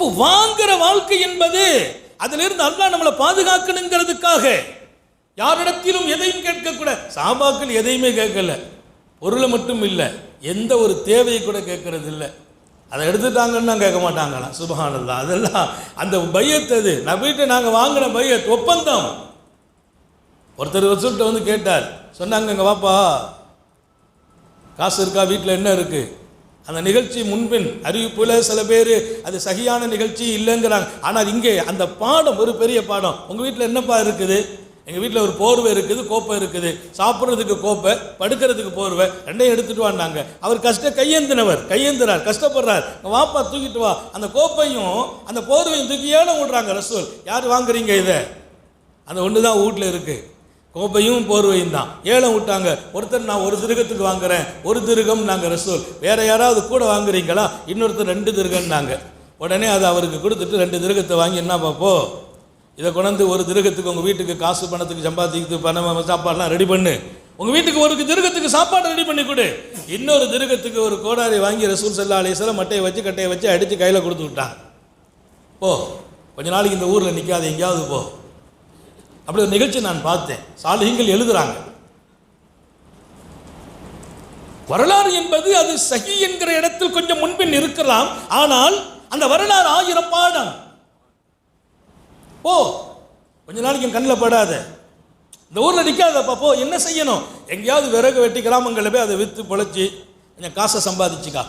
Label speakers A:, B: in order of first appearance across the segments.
A: அப்போ வாங்குற வாழ்க்கை என்பது அதிலிருந்து அல்லாஹ் நம்மளை பாதுகாக்கணுங்கிறதுக்காக. யாரிடத்திலும் எதையும் கேட்கக்கூடாது சாபாக்கள் எதையுமே கேட்கல. பொருளை மட்டும் இல்லை எந்த ஒரு தேவையை கூட கேட்கறது இல்லை அதை எடுத்துட்டாங்கன்னா கேட்க மாட்டாங்களாம் சுபகானந்தா அதெல்லாம் அந்த பையத்தை அது. நபிகிட்ட நாங்கள் வாங்கின பையத் ஒப்பந்தம். ஒருத்தர் ரசூல்கிட்ட வந்து கேட்டார். சொன்னாங்க இங்கே வாப்பா காசு இருக்கா? வீட்டில் என்ன இருக்குது அந்த நிகழ்ச்சி முன்பின் அறிவிப்புல சில பேர் அது சரியான நிகழ்ச்சி இல்லைங்கிறாங்க. ஆனால் இங்கே அந்த பாடம் ஒரு பெரிய பாடம். உங்கள் வீட்டில் என்னப்பா இருக்குது? எங்கள் வீட்டில் ஒரு போர்வை இருக்குது கோப்பை இருக்குது. சாப்பிட்றதுக்கு கோப்பை படுக்கிறதுக்கு போர்வை ரெண்டையும் எடுத்துகிட்டு வாங்க அவர் கஷ்ட கையேந்தினவர் கையேந்திரார் கஷ்டப்படுறார். வாப்பா தூக்கிட்டு வா. அந்த கோப்பையும் அந்த போர்வையும் தூக்கியான விடுறாங்க ரசூல். யார் வாங்குறீங்க இதை? அந்த ஒன்று தான் வீட்டில் இருக்குது கோப்பையும் போர்வையும் தான். ஏலம் விட்டாங்க. ஒருத்தர் நான் ஒரு திருகத்துக்கு வாங்குறேன். ஒரு திருகம் நாங்கள் ரசூல். வேற யாராவது கூட வாங்குறீங்களா? இன்னொருத்தர் ரெண்டு திருகன்னாங்க உடனே அதை அவருக்கு கொடுத்துட்டு ரெண்டு திருகத்தை வாங்கி என்ன பார்ப்போ இதை கொண்டாந்து ஒரு திருகத்துக்கு உங்கள் வீட்டுக்கு காசு பணத்துக்கு சம்பாதிக்கிறதுக்கு பணம் சாப்பாடுலாம் ரெடி பண்ணு. உங்கள் வீட்டுக்கு ஒரு திருகத்துக்கு சாப்பாடு ரெடி பண்ணி கொடு. இன்னொரு திருகத்துக்கு ஒரு கோடாரி வாங்கி ரசூல் செல்லா அலிஸ்லாம் மட்டையை வச்சு கட்டையை வச்சு அடித்து கையில் கொடுத்து விட்டான். போ. கொஞ்ச நாளைக்கு இந்த ஊரில் நிற்காது எங்கேயாவது போ. அப்படி ஒரு நிகழ்ச்சி நான் பார்த்தேன். சாலிகங்கள் எழுதுறாங்க. வரலாறு என்பது அது சகி என்கிற இடத்தில் கொஞ்சம் முன்பின் இருக்கலாம். ஆனால் அந்த வரலாறு ஆயிரம் பாடம் போ கொஞ்ச நாளைக்கு என் கண்ணில் படாத. இந்த ஊரில் நிற்காதப்பா போ என்ன செய்யணும்? எங்கேயாவது விறகு வெட்டி கிராமங்களில் போய் அதை விற்று பொழைச்சி கொஞ்சம் காசை சம்பாதிச்சுக்கா.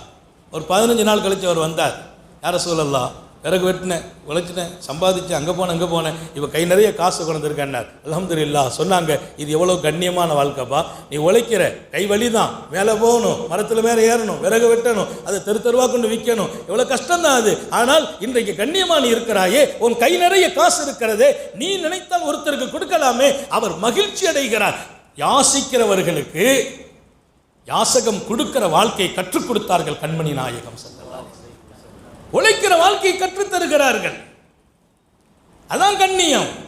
A: ஒரு பதினஞ்சு நாள் கழித்து அவர் வந்தார். யாரை சொல்லலாம் விறகு வெட்டினேன் உழைச்சிட்டேன் சம்பாதிச்சேன் அங்கே போனேன் அங்கே போனேன் இப்போ கை நிறைய காசு கொண்டிருக்கேன்னார் அல்ஹம்துலில்லாஹ் சொன்னாங்க இது எவ்வளோ கண்ணியமான வாழ்க்கைப்பா. நீ உழைக்கிற கை வலி தான் மேலே போகணும் மரத்தில் மேலே ஏறணும் விறகு வெட்டணும் அதை தெரு தெருவா கொண்டு விற்கணும் எவ்வளோ கஷ்டம்தான் அது. ஆனால் இன்றைக்கு கண்ணியமா நீ இருக்கிறாயே உன் கை நிறைய காசு இருக்கிறதே நீ நினைத்தால் ஒருத்தருக்கு கொடுக்கலாமே அவர் மகிழ்ச்சி அடைகிறார். யாசிக்கிறவர்களுக்கு யாசகம் கொடுக்கிற வாழ்க்கையை கற்றுக் கொடுத்தார்கள் கண்மணி நாயகம் சொல்ல உழைக்கிற வாழ்க்கையை கற்றுத் தருகிறார்கள் அதான் கண்ணியம்.